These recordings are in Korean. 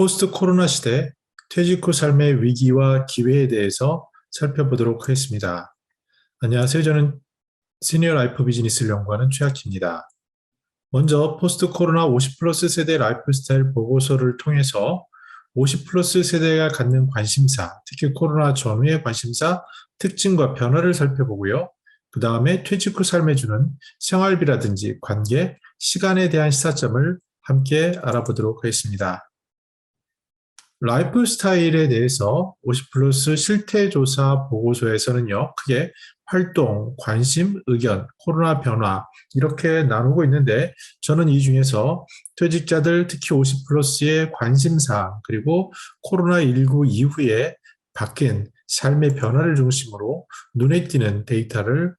포스트 코로나 시대 퇴직 후 삶의 위기와 기회에 대해서 살펴보도록 하겠습니다. 안녕하세요. 저는 시니어 라이프 비즈니스를 연구하는 최학기입니다. 먼저 포스트 코로나 50 플러스 세대 라이프 스타일 보고서를 통해서 50 플러스 세대가 갖는 관심사, 특히 코로나 전후의 관심사, 특징과 변화를 살펴보고요. 그 다음에 퇴직 후 삶에 주는 생활비라든지 관계, 시간에 대한 시사점을 함께 알아보도록 하겠습니다. 라이프 스타일에 대해서 50 플러스 실태조사 보고서에서는요, 크게 활동, 관심, 의견, 코로나 변화 이렇게 나누고 있는데 저는 이 중에서 퇴직자들 특히 50 플러스의 관심사 그리고 코로나19 이후에 바뀐 삶의 변화를 중심으로 눈에 띄는 데이터를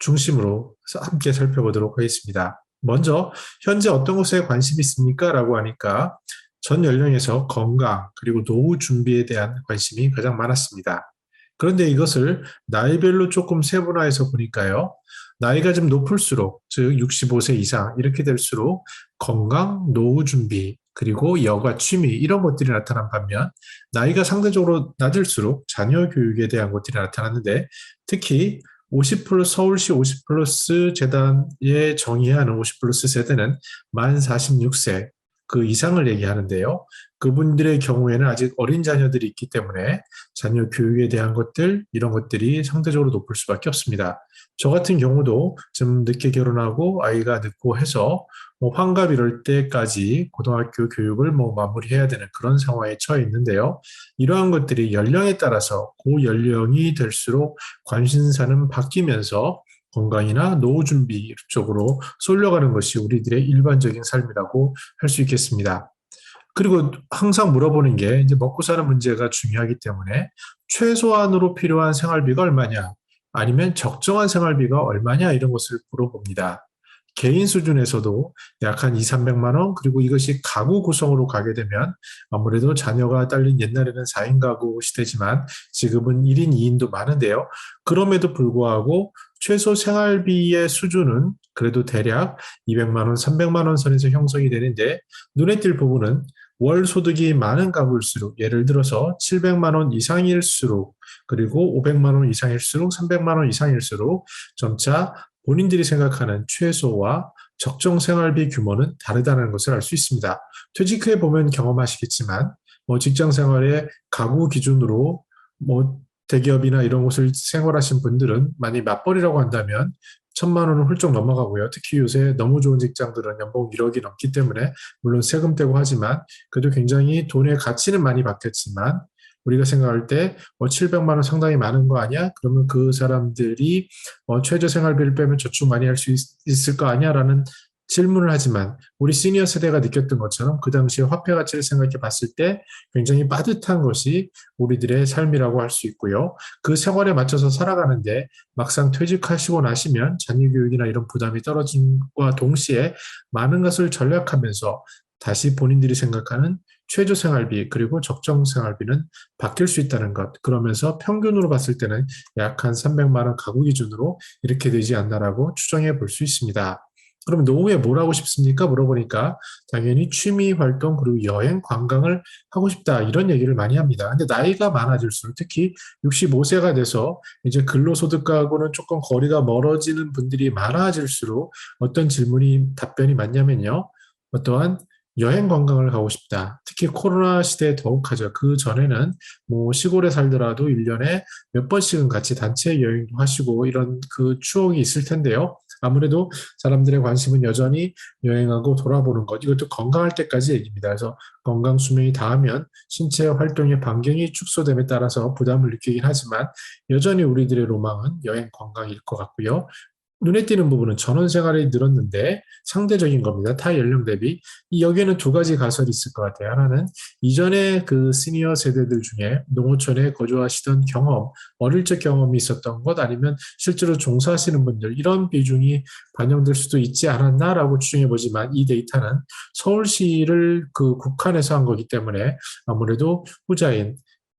중심으로 함께 살펴보도록 하겠습니다. 먼저 현재 어떤 것에 관심이 있습니까? 라고 하니까 전 연령에서 건강 그리고 노후 준비에 대한 관심이 가장 많았습니다. 그런데 이것을 나이별로 조금 세분화해서 보니까요. 나이가 좀 높을수록 즉 65세 이상 이렇게 될수록 건강, 노후 준비 그리고 여가 취미 이런 것들이 나타난 반면 나이가 상대적으로 낮을수록 자녀 교육에 대한 것들이 나타났는데 특히 50 플러스 서울시 50 플러스 재단에 정의하는 50 플러스 세대는 만 46세 그 이상을 얘기하는데요. 그분들의 경우에는 아직 어린 자녀들이 있기 때문에 자녀 교육에 대한 것들 이런 것들이 상대적으로 높을 수밖에 없습니다. 저 같은 경우도 좀 늦게 결혼하고 아이가 늦고 해서 뭐 환갑 이럴 때까지 고등학교 교육을 뭐 마무리해야 되는 그런 상황에 처해 있는데요. 이러한 것들이 연령에 따라서 고 연령이 될수록 관심사는 바뀌면서 건강이나 노후 준비 쪽으로 쏠려가는 것이 우리들의 일반적인 삶이라고 할 수 있겠습니다. 그리고 항상 물어보는 게 이제 먹고 사는 문제가 중요하기 때문에 최소한으로 필요한 생활비가 얼마냐 아니면 적정한 생활비가 얼마냐 이런 것을 물어봅니다. 개인 수준에서도 약 한 2, 300만 원 그리고 이것이 가구 구성으로 가게 되면 아무래도 자녀가 딸린 옛날에는 4인 가구 시대지만 지금은 1인, 2인도 많은데요. 그럼에도 불구하고 최소 생활비의 수준은 그래도 대략 200만 원, 300만 원 선에서 형성이 되는데 눈에 띌 부분은 월 소득이 많은 가구일수록 예를 들어서 700만 원 이상일수록 그리고 500만 원 이상일수록 300만 원 이상일수록 점차 본인들이 생각하는 최소와 적정 생활비 규모는 다르다는 것을 알 수 있습니다. 퇴직 후에 보면 경험하시겠지만 뭐 직장 생활의 가구 기준으로 뭐 대기업이나 이런 곳을 생활하신 분들은 많이 맞벌이라고 한다면 천만 원은 훌쩍 넘어가고요. 특히 요새 너무 좋은 직장들은 연봉 1억이 넘기 때문에 물론 세금 떼고 하지만 그래도 굉장히 돈의 가치는 많이 바뀌었지만 우리가 생각할 때뭐 700만 원 상당히 많은 거 아니야? 그러면 그 사람들이 뭐 최저 생활비를 빼면 저축 많이 할 수 있을 거 아니야?라는 질문을 하지만 우리 시니어 세대가 느꼈던 것처럼 그 당시에 화폐 가치를 생각해 봤을 때 굉장히 빠듯한 것이 우리들의 삶이라고 할 수 있고요. 그 생활에 맞춰서 살아가는데 막상 퇴직하시고 나시면 자녀 교육이나 이런 부담이 떨어짐과 동시에 많은 것을 전략하면서 다시 본인들이 생각하는 최저 생활비 그리고 적정 생활비는 바뀔 수 있다는 것. 그러면서 평균으로 봤을 때는 약 한 300만 원 가구 기준으로 이렇게 되지 않나라고 추정해 볼 수 있습니다. 그럼 노후에 뭘 하고 싶습니까? 물어보니까 당연히 취미 활동 그리고 여행 관광을 하고 싶다 이런 얘기를 많이 합니다. 근데 나이가 많아질수록 특히 65세가 돼서 이제 근로소득하고는 조금 거리가 멀어지는 분들이 많아질수록 어떤 질문이 답변이 많냐면요. 어떠한 여행 관광을 가고 싶다. 특히 코로나 시대에 더욱 하죠. 그 전에는 뭐 시골에 살더라도 1년에 몇 번씩은 같이 단체 여행도 하시고 이런 그 추억이 있을 텐데요. 아무래도 사람들의 관심은 여전히 여행하고 돌아보는 것. 이것도 건강할 때까지 얘기입니다. 그래서 건강 수명이 닿으면 신체 활동의 반경이 축소됨에 따라서 부담을 느끼긴 하지만 여전히 우리들의 로망은 여행 관광일 것 같고요. 눈에 띄는 부분은 전원 생활이 늘었는데 상대적인 겁니다. 타 연령 대비. 이 여기에는 두 가지 가설이 있을 것 같아요. 하나는 이전에 그 시니어 세대들 중에 농어촌에 거주하시던 경험, 어릴 적 경험이 있었던 것 아니면 실제로 종사하시는 분들 이런 비중이 반영될 수도 있지 않았나라고 추정해 보지만 이 데이터는 서울시를 그 국한에서 한 거기 때문에 아무래도 후자인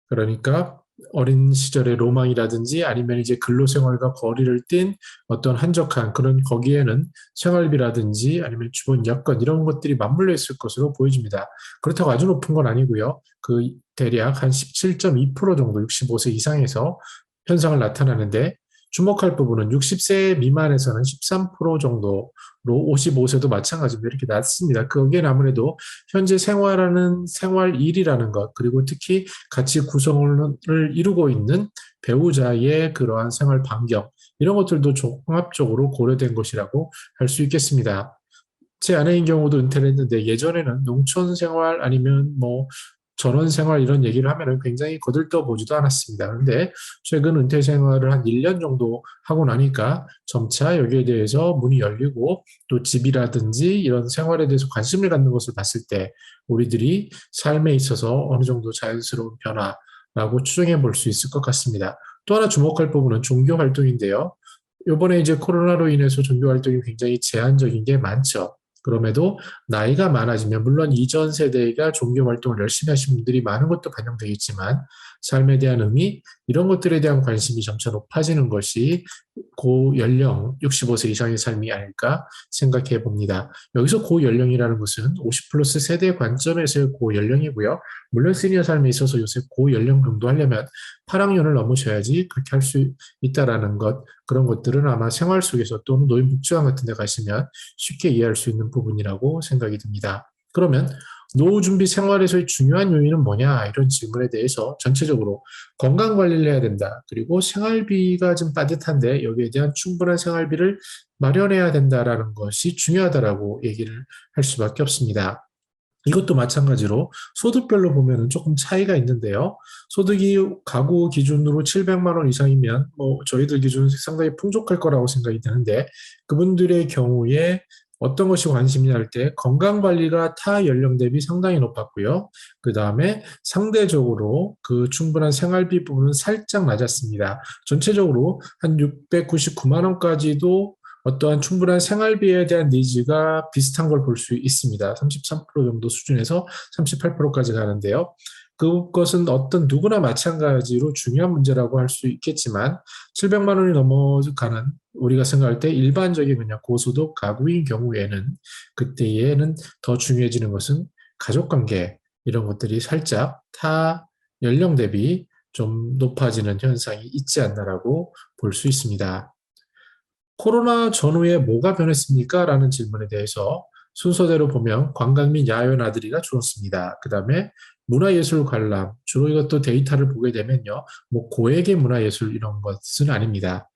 그러니까 어린 시절의 로망이라든지 아니면 이제 근로 생활과 거리를 띈 어떤 한적한 그런 거기에는 생활비라든지 아니면 주변 여건 이런 것들이 맞물려 있을 것으로 보여집니다. 그렇다고 아주 높은 건 아니고요. 그 대략 한 17.2% 정도 65세 이상에서 현상을 나타나는데 주목할 부분은 60세 미만에서는 13% 정도로 55세도 마찬가지입니다. 이렇게 낮습니다. 거기에는 아무래도 현재 생활하는 생활일이라는 것, 그리고 특히 같이 구성을 이루고 있는 배우자의 그러한 생활 반경, 이런 것들도 종합적으로 고려된 것이라고 할 수 있겠습니다. 제 아내인 경우도 은퇴를 했는데 예전에는 농촌 생활 아니면 뭐 전원 생활 이런 얘기를 하면은 굉장히 거들떠 보지도 않았습니다. 그런데 최근 은퇴 생활을 한 1년 정도 하고 나니까 점차 여기에 대해서 문이 열리고 또 집이라든지 이런 생활에 대해서 관심을 갖는 것을 봤을 때 우리들이 삶에 있어서 어느 정도 자연스러운 변화라고 추정해 볼 수 있을 것 같습니다. 또 하나 주목할 부분은 종교 활동인데요. 이번에 이제 코로나로 인해서 종교 활동이 굉장히 제한적인 게 많죠. 그럼에도 나이가 많아지면 물론 이전 세대가 종교 활동을 열심히 하신 분들이 많은 것도 반영되겠지만 삶에 대한 의미 이런 것들에 대한 관심이 점차 높아지는 것이 고연령 65세 이상의 삶이 아닐까 생각해 봅니다. 여기서 고연령이라는 것은 50 플러스 세대 관점에서의 고연령이고요. 물론 시니어 삶에 있어서 요새 고연령 정도 하려면 8학년을 넘으셔야지 그렇게 할 수 있다라는 것 그런 것들은 아마 생활 속에서 또는 노인 복지관 같은 데 가시면 쉽게 이해할 수 있는 부분이라고 생각이 듭니다. 그러면 노후 준비 생활에서의 중요한 요인은 뭐냐 이런 질문에 대해서 전체적으로 건강 관리를 해야 된다. 그리고 생활비가 좀 빠듯한데 여기에 대한 충분한 생활비를 마련해야 된다라는 것이 중요하다라고 얘기를 할 수밖에 없습니다. 이것도 마찬가지로 소득별로 보면 조금 차이가 있는데요. 소득이 가구 기준으로 700만 원 이상이면 뭐 저희들 기준 상당히 풍족할 거라고 생각이 드는데 그분들의 경우에 어떤 것이 관심이냐 할 때 건강 관리가 타 연령 대비 상당히 높았고요. 그 다음에 상대적으로 그 충분한 생활비 부분은 살짝 낮았습니다. 전체적으로 한 699만 원까지도 어떠한 충분한 생활비에 대한 니즈가 비슷한 걸 볼 수 있습니다. 33% 정도 수준에서 38%까지 가는데요. 그것은 어떤 누구나 마찬가지로 중요한 문제라고 할 수 있겠지만 700만 원이 넘어가는 우리가 생각할 때 일반적인 그냥 고소득 가구인 경우에는 그때에는 더 중요해지는 것은 가족관계 이런 것들이 살짝 타 연령 대비 좀 높아지는 현상이 있지 않나라고 볼 수 있습니다. 코로나 전후에 뭐가 변했습니까? 라는 질문에 대해서 순서대로 보면 관광 및 야외 나들이가 줄었습니다. 그 다음에 문화예술 관람, 주로 이것도 데이터를 보게 되면요. 뭐 고액의 문화예술 이런 것은 아닙니다.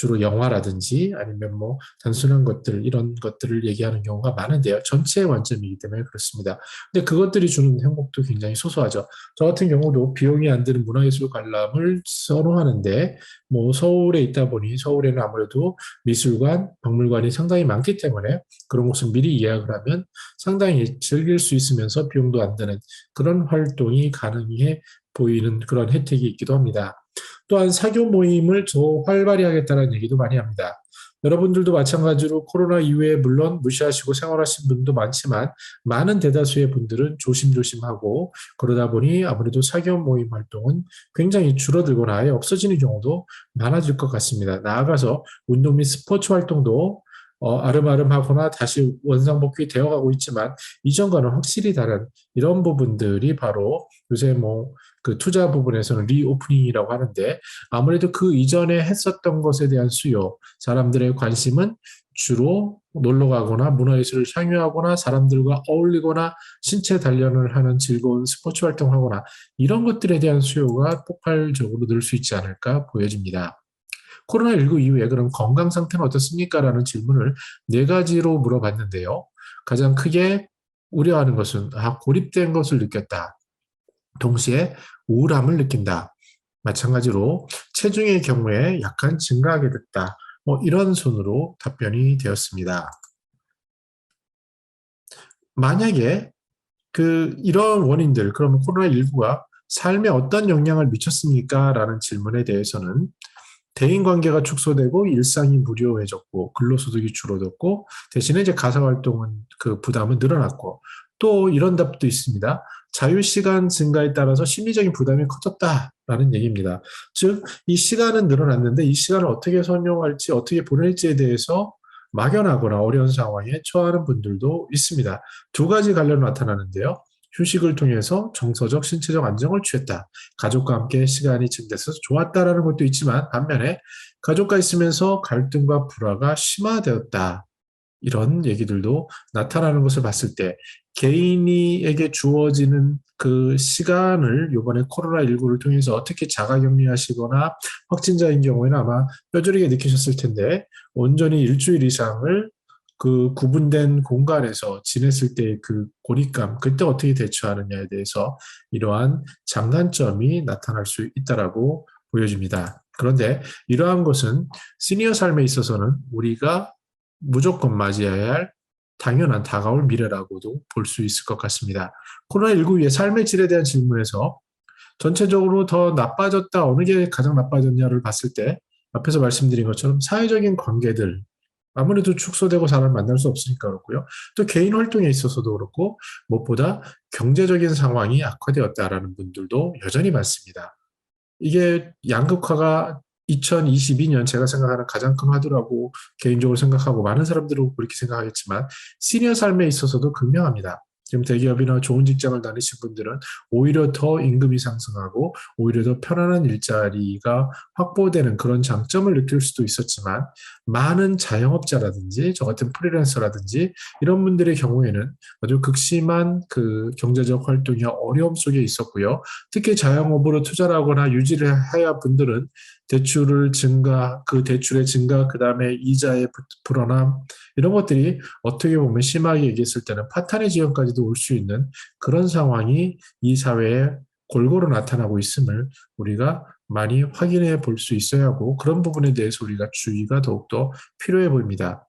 주로 영화라든지 아니면 뭐 단순한 것들 이런 것들을 얘기하는 경우가 많은데요. 전체의 관점이기 때문에 그렇습니다. 근데 그것들이 주는 행복도 굉장히 소소하죠. 저 같은 경우도 비용이 안 드는 문화예술 관람을 선호하는데 뭐 서울에 있다 보니 서울에는 아무래도 미술관, 박물관이 상당히 많기 때문에 그런 곳을 미리 예약을 하면 상당히 즐길 수 있으면서 비용도 안 드는 그런 활동이 가능해 보이는 그런 혜택이 있기도 합니다. 또한 사교 모임을 더 활발히 하겠다는 얘기도 많이 합니다. 여러분들도 마찬가지로 코로나 이후에 물론 무시하시고 생활하신 분도 많지만 많은 대다수의 분들은 조심조심하고 그러다 보니 아무래도 사교 모임 활동은 굉장히 줄어들거나 아예 없어지는 경우도 많아질 것 같습니다. 나아가서 운동 및 스포츠 활동도 어, 아름아름 하거나 다시 원상복귀 되어가고 있지만 이전과는 확실히 다른 이런 부분들이 바로 요새 뭐 그 투자 부분에서는 리오프닝이라고 하는데 아무래도 그 이전에 했었던 것에 대한 수요, 사람들의 관심은 주로 놀러 가거나 문화예술을 향유하거나 사람들과 어울리거나 신체 단련을 하는 즐거운 스포츠 활동하거나 이런 것들에 대한 수요가 폭발적으로 늘 수 있지 않을까 보여집니다. 코로나19 이후에 그럼 건강 상태는 어떻습니까? 라는 질문을 네 가지로 물어봤는데요. 가장 크게 우려하는 것은 아, 고립된 것을 느꼈다. 동시에 우울함을 느낀다. 마찬가지로 체중의 경우에 약간 증가하게 됐다. 뭐 이런 순으로 답변이 되었습니다. 만약에 그 이런 원인들 그러면 코로나19가 삶에 어떤 영향을 미쳤습니까? 라는 질문에 대해서는 대인관계가 축소되고 일상이 무료해졌고 근로소득이 줄어들고 대신에 이제 가사활동은 그 부담은 늘어났고 또 이런 답도 있습니다. 자유시간 증가에 따라서 심리적인 부담이 커졌다라는 얘기입니다. 즉, 이 시간은 늘어났는데 이 시간을 어떻게 선용할지, 어떻게 보낼지에 대해서 막연하거나 어려운 상황에 처하는 분들도 있습니다. 두 가지 관련 나타나는데요. 휴식을 통해서 정서적, 신체적 안정을 취했다. 가족과 함께 시간이 증대해서 좋았다라는 것도 있지만 반면에 가족과 있으면서 갈등과 불화가 심화되었다. 이런 얘기들도 나타나는 것을 봤을 때 개인이에게 주어지는 그 시간을 이번에 코로나19를 통해서 어떻게 자가격리하시거나 확진자인 경우에는 아마 뼈저리게 느끼셨을 텐데 온전히 일주일 이상을 그 구분된 공간에서 지냈을 때의 그 고립감, 그때 어떻게 대처하느냐에 대해서 이러한 장단점이 나타날 수 있다라고 보여집니다. 그런데 이러한 것은 시니어 삶에 있어서는 우리가 무조건 맞이해야 할 당연한 다가올 미래라고도 볼 수 있을 것 같습니다. 코로나19 위에 삶의 질에 대한 질문에서 전체적으로 더 나빠졌다, 어느 게 가장 나빠졌냐를 봤을 때 앞에서 말씀드린 것처럼 사회적인 관계들, 아무래도 축소되고 사람 만날 수 없으니까 그렇고요. 또 개인 활동에 있어서도 그렇고 무엇보다 경제적인 상황이 악화되었다라는 분들도 여전히 많습니다. 이게 양극화가 2022년 제가 생각하는 가장 큰 화두라고 개인적으로 생각하고 많은 사람들은 그렇게 생각하겠지만 시니어 삶에 있어서도 극명합니다. 지금 대기업이나 좋은 직장을 다니신 분들은 오히려 더 임금이 상승하고 오히려 더 편안한 일자리가 확보되는 그런 장점을 느낄 수도 있었지만 많은 자영업자라든지 저 같은 프리랜서라든지 이런 분들의 경우에는 아주 극심한 그 경제적 활동이 어려움 속에 있었고요. 특히 자영업으로 투자를 하거나 유지를 해야 분들은 대출을 증가, 그 대출의 증가, 그 다음에 이자의 불어남, 이런 것들이 어떻게 보면 심하게 얘기했을 때는 파탄의 지연까지도 올 수 있는 그런 상황이 이 사회에 골고루 나타나고 있음을 우리가 많이 확인해 볼 수 있어야 하고 그런 부분에 대해서 우리가 주의가 더욱더 필요해 보입니다.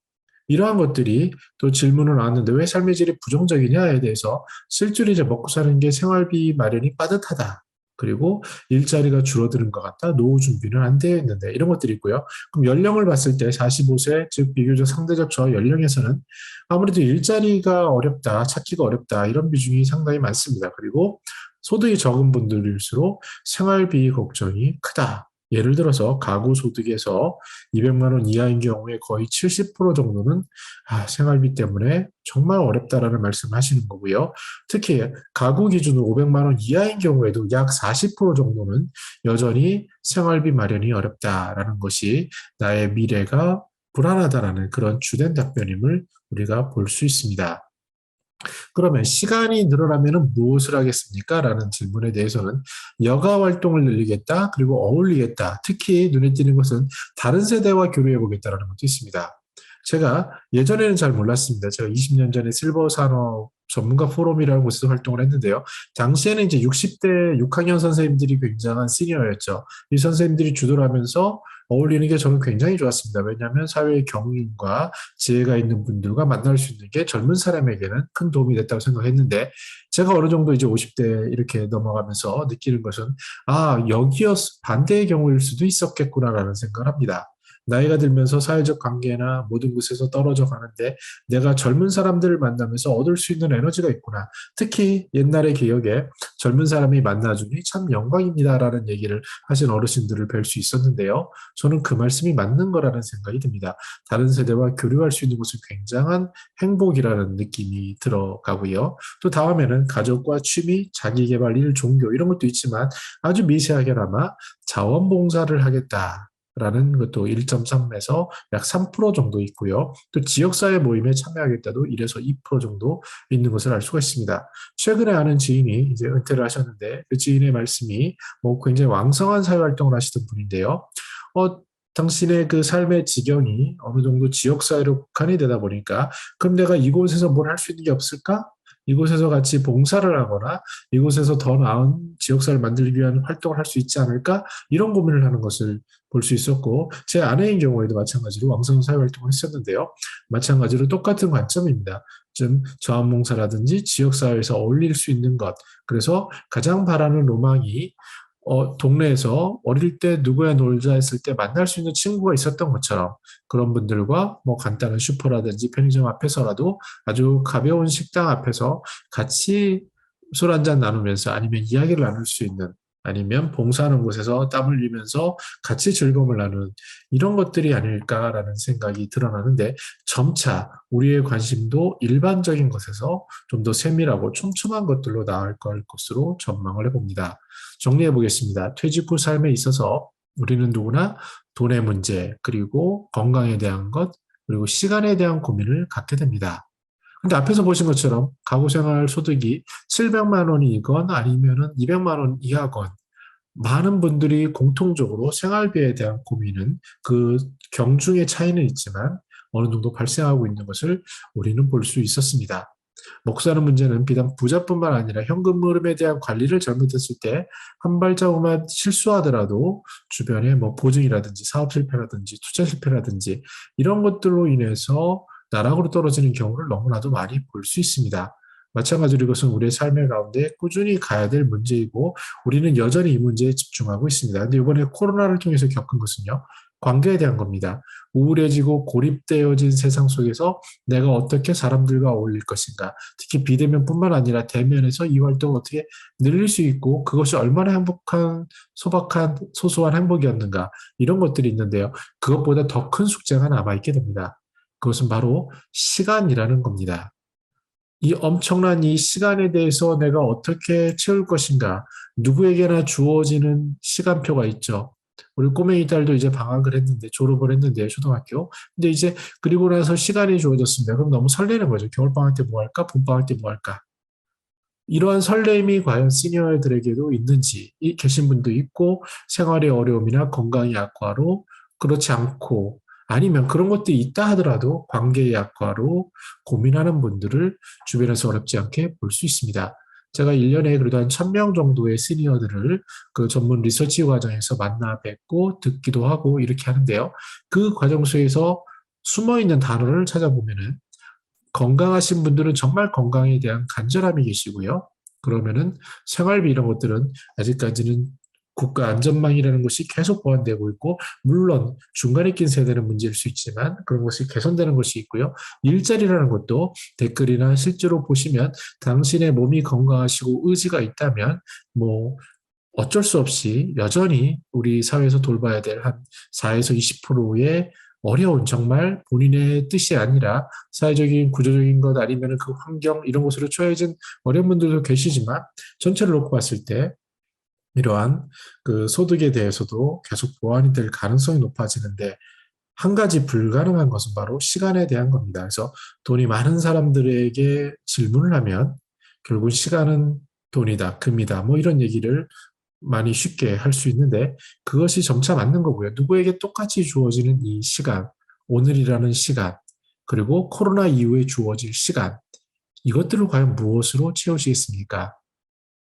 이러한 것들이 또 질문을 나왔는데 왜 삶의 질이 부정적이냐에 대해서 실제로 이제 먹고 사는 게 생활비 마련이 빠듯하다. 그리고 일자리가 줄어드는 것 같다. 노후 준비는 안 되어 있는데 이런 것들이 있고요. 그럼 연령을 봤을 때 45세 즉 비교적 상대적 저 연령에서는 아무래도 일자리가 어렵다, 찾기가 어렵다 이런 비중이 상당히 많습니다. 그리고 소득이 적은 분들일수록 생활비 걱정이 크다. 예를 들어서 가구 소득에서 200만 원 이하인 경우에 거의 70% 정도는 아, 생활비 때문에 정말 어렵다라는 말씀하시는 거고요. 특히 가구 기준으로 500만 원 이하인 경우에도 약 40% 정도는 여전히 생활비 마련이 어렵다라는 것이 나의 미래가 불안하다라는 그런 주된 답변임을 우리가 볼 수 있습니다. 그러면 시간이 늘어나면 무엇을 하겠습니까? 라는 질문에 대해서는 여가 활동을 늘리겠다, 그리고 어울리겠다. 특히 눈에 띄는 것은 다른 세대와 교류해 보겠다라는 것도 있습니다. 제가 예전에는 잘 몰랐습니다. 제가 20년 전에 실버 산업 전문가 포럼이라는 곳에서 활동을 했는데요. 당시에는 이제 60대 6학년 선생님들이 굉장한 시니어였죠. 이 선생님들이 주도를 하면서 어울리는 게 저는 굉장히 좋았습니다. 왜냐하면 사회의 경륜과 지혜가 있는 분들과 만날 수 있는 게 젊은 사람에게는 큰 도움이 됐다고 생각했는데 제가 어느 정도 이제 50대 이렇게 넘어가면서 느끼는 것은 아 여기였 반대의 경우일 수도 있었겠구나라는 생각을 합니다. 나이가 들면서 사회적 관계나 모든 곳에서 떨어져 가는데 내가 젊은 사람들을 만나면서 얻을 수 있는 에너지가 있구나. 특히 옛날의 기억에 젊은 사람이 만나주니 참 영광입니다라는 얘기를 하신 어르신들을 뵐 수 있었는데요. 저는 그 말씀이 맞는 거라는 생각이 듭니다. 다른 세대와 교류할 수 있는 것은 굉장한 행복이라는 느낌이 들어가고요. 또 다음에는 가족과 취미, 자기개발, 일, 종교 이런 것도 있지만 아주 미세하게나마 자원봉사를 하겠다. 라는 것도 1.3에서 약 3% 정도 있고요. 또 지역사회 모임에 참여하겠다도 1에서 2% 정도 있는 것을 알 수가 있습니다. 최근에 아는 지인이 이제 은퇴를 하셨는데 그 지인의 말씀이 뭐 굉장히 왕성한 사회활동을 하시던 분인데요. 어, 당신의 그 삶의 지경이 어느 정도 지역사회로 국한이 되다 보니까 그럼 내가 이곳에서 뭘 할 수 있는 게 없을까? 이곳에서 같이 봉사를 하거나 이곳에서 더 나은 지역사회를 만들기 위한 활동을 할 수 있지 않을까? 이런 고민을 하는 것을 볼 수 있었고 제 아내인 경우에도 마찬가지로 왕성 사회활동을 했었는데요. 마찬가지로 똑같은 관점입니다. 좀 자원봉사라든지 지역사회에서 어울릴 수 있는 것. 그래서 가장 바라는 로망이 어, 동네에서 어릴 때 누구야 놀자 했을 때 만날 수 있는 친구가 있었던 것처럼 그런 분들과 뭐 간단한 슈퍼라든지 편의점 앞에서라도 아주 가벼운 식당 앞에서 같이 술 한 잔 나누면서 아니면 이야기를 나눌 수 있는 아니면 봉사하는 곳에서 땀 흘리면서 같이 즐거움을 나누는 이런 것들이 아닐까라는 생각이 드러나는데 점차 우리의 관심도 일반적인 것에서 좀 더 세밀하고 촘촘한 것들로 나아갈 것으로 전망을 해봅니다. 정리해 보겠습니다. 퇴직 후 삶에 있어서 우리는 누구나 돈의 문제, 그리고 건강에 대한 것, 그리고 시간에 대한 고민을 갖게 됩니다. 근데 앞에서 보신 것처럼 가구생활 소득이 700만 원이건 아니면은 200만 원 이하건 많은 분들이 공통적으로 생활비에 대한 고민은 그 경중의 차이는 있지만 어느 정도 발생하고 있는 것을 우리는 볼 수 있었습니다. 먹고 사는 문제는 비단 부자뿐만 아니라 현금 흐름에 대한 관리를 잘못했을 때 한 발자국만 실수하더라도 주변에 뭐 보증이라든지 사업 실패라든지 투자 실패라든지 이런 것들로 인해서 나락으로 떨어지는 경우를 너무나도 많이 볼 수 있습니다. 마찬가지로 이것은 우리의 삶의 가운데 꾸준히 가야 될 문제이고 우리는 여전히 이 문제에 집중하고 있습니다. 근데 이번에 코로나를 통해서 겪은 것은요. 관계에 대한 겁니다. 우울해지고 고립되어진 세상 속에서 내가 어떻게 사람들과 어울릴 것인가. 특히 비대면뿐만 아니라 대면에서 이 활동을 어떻게 늘릴 수 있고 그것이 얼마나 행복한 소박한 소소한 행복이었는가. 이런 것들이 있는데요. 그것보다 더 큰 숙제가 남아 있게 됩니다. 그것은 바로 시간이라는 겁니다. 이 엄청난 이 시간에 대해서 내가 어떻게 채울 것인가. 누구에게나 주어지는 시간표가 있죠. 우리 꼬맹이 딸도 이제 방학을 했는데 졸업을 했는데 초등학교. 근데 이제 그리고 나서 시간이 주어졌습니다. 그럼 너무 설레는 거죠. 겨울 방학 때 뭐 할까? 봄 방학 때 뭐 할까? 이러한 설렘이 과연 시니어들에게도 있는지 계신 분도 있고 생활의 어려움이나 건강의 악화로 그렇지 않고 아니면 그런 것들이 있다 하더라도 관계의 악화로 고민하는 분들을 주변에서 어렵지 않게 볼 수 있습니다. 제가 1년에 그래도 한 1000명 정도의 시니어들을 그 전문 리서치 과정에서 만나 뵙고 듣기도 하고 이렇게 하는데요. 그 과정 속에서 숨어 있는 단어를 찾아보면은 건강하신 분들은 정말 건강에 대한 간절함이 계시고요. 그러면은 생활비 이런 것들은 아직까지는 국가 안전망이라는 것이 계속 보완되고 있고 물론 중간에 낀 세대는 문제일 수 있지만 그런 것이 개선되는 것이 있고요. 일자리라는 것도 댓글이나 실제로 보시면 당신의 몸이 건강하시고 의지가 있다면 뭐 어쩔 수 없이 여전히 우리 사회에서 돌봐야 될 한 4에서 20%의 어려운 정말 본인의 뜻이 아니라 사회적인 구조적인 것 아니면 그 환경 이런 것으로 처해진 어려운 분들도 계시지만 전체를 놓고 봤을 때 이러한 그 소득에 대해서도 계속 보완이 될 가능성이 높아지는데 한 가지 불가능한 것은 바로 시간에 대한 겁니다. 그래서 돈이 많은 사람들에게 질문을 하면 결국 시간은 돈이다, 금이다, 뭐 이런 얘기를 많이 쉽게 할 수 있는데 그것이 점차 맞는 거고요. 누구에게 똑같이 주어지는 이 시간, 오늘이라는 시간, 그리고 코로나 이후에 주어질 시간, 이것들을 과연 무엇으로 채우시겠습니까?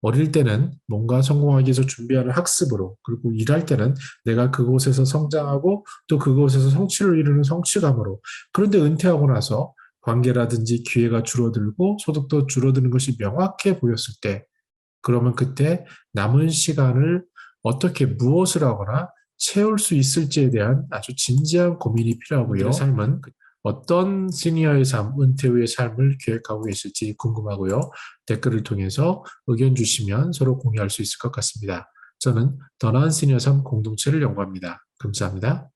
어릴 때는 뭔가 성공하기 위해서 준비하는 학습으로 그리고 일할 때는 내가 그곳에서 성장하고 또 그곳에서 성취를 이루는 성취감으로 그런데 은퇴하고 나서 관계라든지 기회가 줄어들고 소득도 줄어드는 것이 명확해 보였을 때 그러면 그때 남은 시간을 어떻게 무엇을 하거나 채울 수 있을지에 대한 아주 진지한 고민이 필요하고요. 삶은 어떤 시니어의 삶, 은퇴 후의 삶을 계획하고 계실지 궁금하고요. 댓글을 통해서 의견 주시면 서로 공유할 수 있을 것 같습니다. 저는 더 나은 시니어 삶 공동체를 연구합니다. 감사합니다.